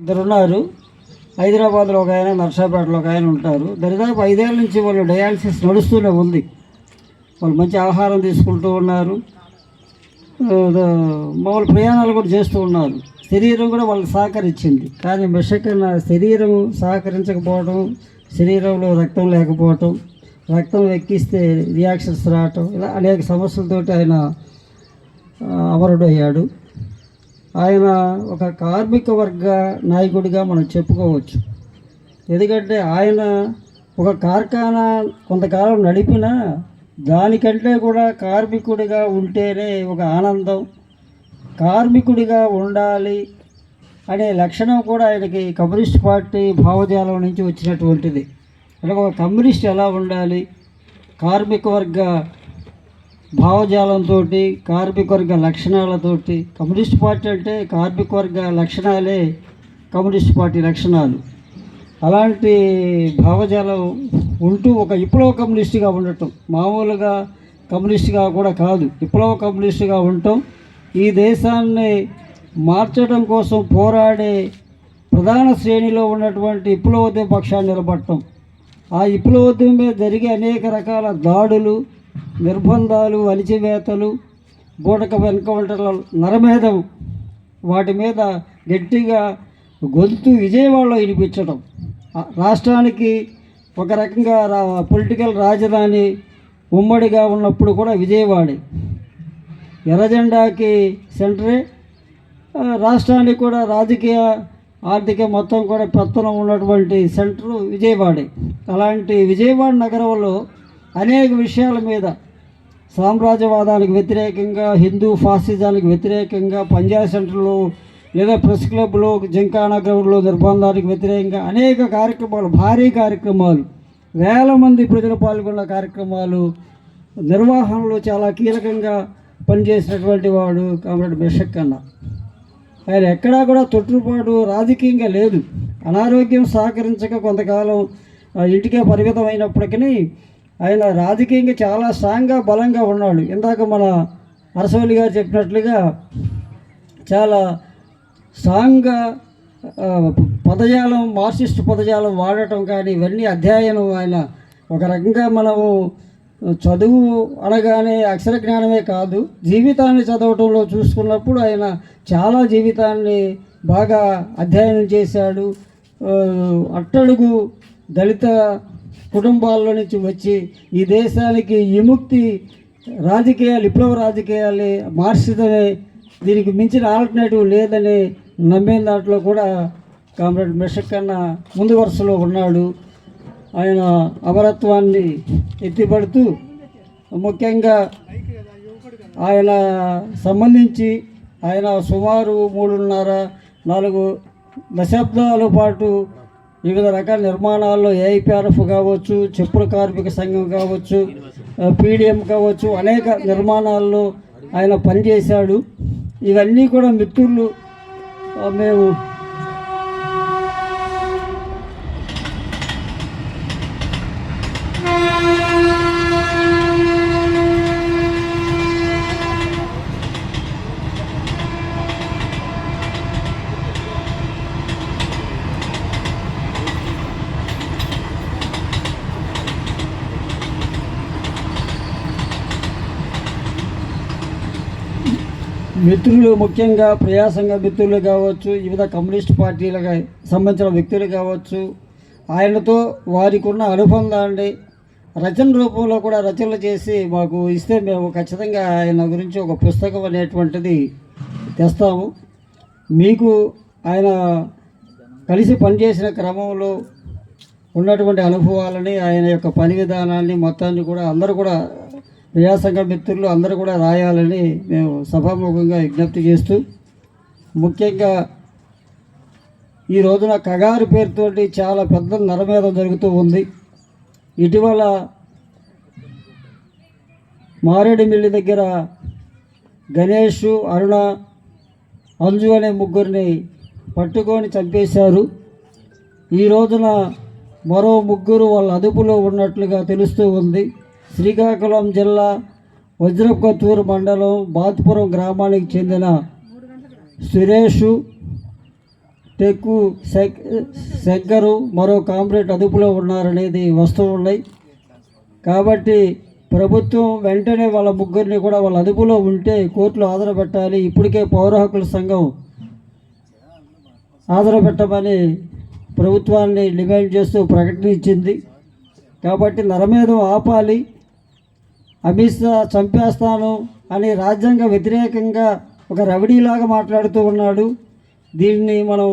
ఇద్దరు ఉన్నారు హైదరాబాద్లో ఒక ఆయన నర్సాపేటలో ఒక ఆయన ఉంటారు. దరిదాపు ఐదేళ్ళ నుంచి వాళ్ళు డయాలసిస్ నడుస్తూనే ఉంది. వాళ్ళు మంచి ఆహారం తీసుకుంటూ ఉన్నారు. మామూలు ప్రయాణాలు కూడా చేస్తూ ఉన్నారు. శరీరం కూడా వాళ్ళకి సహకరించింది. కానీ మిషకన్న శరీరం సహకరించకపోవడం శరీరంలో రక్తం లేకపోవటం రక్తం ఎక్కిస్తే రియాక్షన్స్ రావటం ఇలా అనేక సమస్యలతోటి ఆయన అమరుడయ్యాడు. ఆయన ఒక కార్మిక వర్గ నాయకుడిగా మనం చెప్పుకోవచ్చు. ఎందుకంటే ఆయన ఒక కార్ఖానా కొంతకాలం నడిపినా దానికంటే కూడా కార్మికుడిగా ఉంటేనే ఒక ఆనందం. కార్మికుడిగా ఉండాలి అనే లక్షణం కూడా ఆయనకి కమ్యూనిస్ట్ పార్టీ భావజాలం నుంచి వచ్చినటువంటిది. అంటే ఒక కమ్యూనిస్ట్ ఎలా ఉండాలి? కార్మిక వర్గ భావజాలంతో కార్మిక వర్గ లక్షణాలతోటి కమ్యూనిస్ట్ పార్టీ అంటే కార్మిక వర్గ లక్షణాలే కమ్యూనిస్ట్ పార్టీ లక్షణాలు. అలాంటి భావజాలం ఉంటూ ఒక విప్లవ కమ్యూనిస్ట్గా ఉండటం. మామూలుగా కమ్యూనిస్ట్గా కూడా కాదు విప్లవ కమ్యూనిస్ట్గా ఉండటం. ఈ దేశాన్ని మార్చడం కోసం పోరాడే ప్రధాన శ్రేణిలో ఉన్నటువంటి విప్లవోద్యమ పక్షాన్ని నిలబడటం. ఆ విప్లవోద్యమం మీద జరిగే అనేక రకాల దాడులు నిర్బంధాలు అణిచివేతలు బూటక వెనుకబడటం నరమేధం వాటి మీద గట్టిగా గొంతు విజయవాడలో వినిపించడం రాష్ట్రానికి ఒక రకంగా రా పొలిటికల్ రాజధాని ఉమ్మడిగా ఉన్నప్పుడు కూడా విజయవాడే. ఎర్రజెండాకి సెంటరే. రాష్ట్రానికి కూడా రాజకీయ ఆర్థిక మొత్తం కూడా పెత్తనం ఉన్నటువంటి సెంటరు విజయవాడే. అలాంటి విజయవాడ నగరంలో అనేక విషయాల మీద సామ్రాజ్యవాదానికి వ్యతిరేకంగా హిందూ ఫాసిజానికి వ్యతిరేకంగా పంజాబ్ సెంటర్లో లేదా ప్రెస్ క్లబ్లో జింకానా గ్రౌండ్లో నిర్బంధానికి వ్యతిరేకంగా అనేక కార్యక్రమాలు భారీ కార్యక్రమాలు వేల మంది ప్రజలు పాల్గొన్న కార్యక్రమాలు నిర్వహణలో చాలా కీలకంగా పనిచేసినటువంటి వాడు కామ్రేడ్ బెషక్ అన్న ఆయన ఎక్కడా కూడా తొట్టుపాటు రాజకీయంగా లేదు. అనారోగ్యం సహకరించక కొంతకాలం ఆ, ఇంటికే పరిమితం అయినప్పటికీ ఆయన రాజకీయంగా చాలా స్ట్రాంగ్గా బలంగా ఉన్నాడు. ఇందాక మన అరసవల్లి గారు చెప్పినట్లుగా చాలా స్ట్రాంగ్గా పదజాలం మార్క్సిస్ట్ పదజాలం వాడటం కానీ ఇవన్నీ అధ్యయనం ఆయన ఒక రకంగా మనము చదువు అనగానే అక్షర జ్ఞానమే కాదు జీవితాన్ని చదవటంలో చూసుకున్నప్పుడు ఆయన చాలా జీవితాన్ని బాగా అధ్యయనం చేశాడు. అట్టడుగు దళిత కుటుంబాల్లో నుంచి వచ్చి ఈ దేశానికి విముక్తి రాజకీయాలు విప్లవ రాజకీయాలే మార్క్సిజమే దీనికి మించిన ఆల్టర్నేటివ్ లేదని నమ్మే దాంట్లో కూడా కామ్రేడ్ మిషక్ అన్న ముందు వరుసలో ఉన్నాడు. ఆయన అమరత్వాన్ని ఎత్తిపడుతూ ముఖ్యంగా ఆయన సంబంధించి ఆయన సుమారు మూడున్నర నాలుగు దశాబ్దాల పాటు వివిధ రకాల నిర్మాణాల్లో ఏఐపిఆర్ఎఫ్ కావచ్చు చెప్పుల కార్మిక సంఘం కావచ్చు పీడిఎం కావచ్చు అనేక నిర్మాణాల్లో ఆయన పనిచేశాడు. ఇవన్నీ కూడా మిత్రులు మేము మిత్రులు ముఖ్యంగా ప్రయాసంగ మిత్రులు కావచ్చు వివిధ కమ్యూనిస్ట్ పార్టీలకు సంబంధించిన వ్యక్తులు కావచ్చు ఆయనతో వారికి ఉన్న అనుబంధాన్ని రచన రూపంలో కూడా రచనలు చేసి మాకు ఇస్తే మేము ఖచ్చితంగా ఆయన గురించి ఒక పుస్తకం అనేటువంటిది తెస్తాము. మీకు ఆయన కలిసి పనిచేసిన క్రమంలో ఉన్నటువంటి అనుభవాలని ఆయన యొక్క పని విధానాన్ని మొత్తాన్ని కూడా అందరూ కూడా ప్రజాసంఘ మిత్రులు అందరూ కూడా రాయాలని మేము సభాముఖంగా విజ్ఞప్తి చేస్తూ ముఖ్యంగా ఈ రోజున కగారు పేరుతోటి చాలా పెద్ద నరమేధం జరుగుతూ ఉంది. ఇటీవల మారేడుమిల్లి దగ్గర గణేష్ అరుణ అంజు అనే ముగ్గురిని పట్టుకొని చంపేశారు. ఈ రోజున మరో ముగ్గురు వాళ్ళ అదుపులో ఉన్నట్లుగా తెలుస్తూ ఉంది. శ్రీకాకుళం జిల్లా వజ్రకొత్తూరు మండలం బాత్పురం గ్రామానికి చెందిన సురేష్ టెక్కు శంక్ శంకరు మరో కామ్రేడ్ అదుపులో ఉన్నారనేది వస్తూ ఉన్నాయి. కాబట్టి ప్రభుత్వం వెంటనే వాళ్ళ ముగ్గురిని కూడా వాళ్ళ అదుపులో ఉంటే కోర్టులో ఆధారపెట్టాలి ఇప్పటికే పౌర హక్కుల సంఘం ఆధారపెట్టమని ప్రభుత్వాన్ని డిమాండ్ చేస్తూ ప్రకటన ఇచ్చింది కాబట్టి నరమేధం ఆపాలి. అమిత్ షా చంపేస్తాను అని రాజ్యాంగ వ్యతిరేకంగా ఒక రవిడీలాగా మాట్లాడుతూ ఉన్నాడు. దీన్ని మనం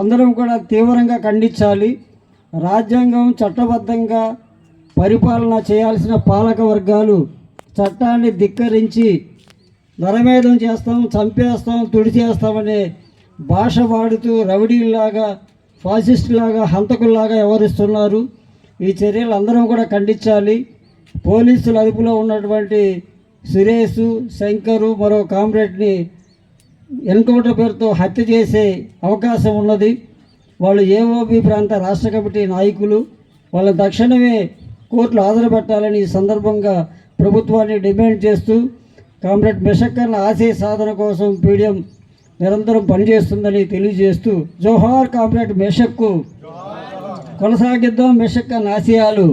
అందరం కూడా తీవ్రంగా ఖండించాలి. రాజ్యాంగం చట్టబద్ధంగా పరిపాలన చేయాల్సిన పాలక వర్గాలు చట్టాన్ని ధిక్కరించి నరమేధం చేస్తాం చంపేస్తాం తుడి చేస్తామనే భాష వాడుతూ రౌడీల్లాగా ఫాసిస్టులాగా హంతకుల్లాగా వ్యవహరిస్తున్నారు. ఈ చర్యలు అందరం కూడా ఖండించాలి. పోలీసుల అదుపులో ఉన్నటువంటి సురేష్ శంకరు మరో కామ్రేడ్ని ఎన్కౌంటర్ పేరుతో హత్య చేసే అవకాశం ఉన్నది. వాళ్ళు ఏఓబి ప్రాంత రాష్ట్ర కమిటీ నాయకులు. వాళ్ళ తక్షణమే కోర్టులో ఆధారపెట్టాలని ఈ సందర్భంగా ప్రభుత్వాన్ని డిమాండ్ చేస్తూ కామ్రేడ్ మెషక్కర్ల ఆశయ సాధన కోసం పీడిఎం నిరంతరం పనిచేస్తుందని తెలియజేస్తూ జోహార్ కామ్రేడ్ మెషక్కు కొనసాగిద్దాం మెషక్క ఆశయాలు.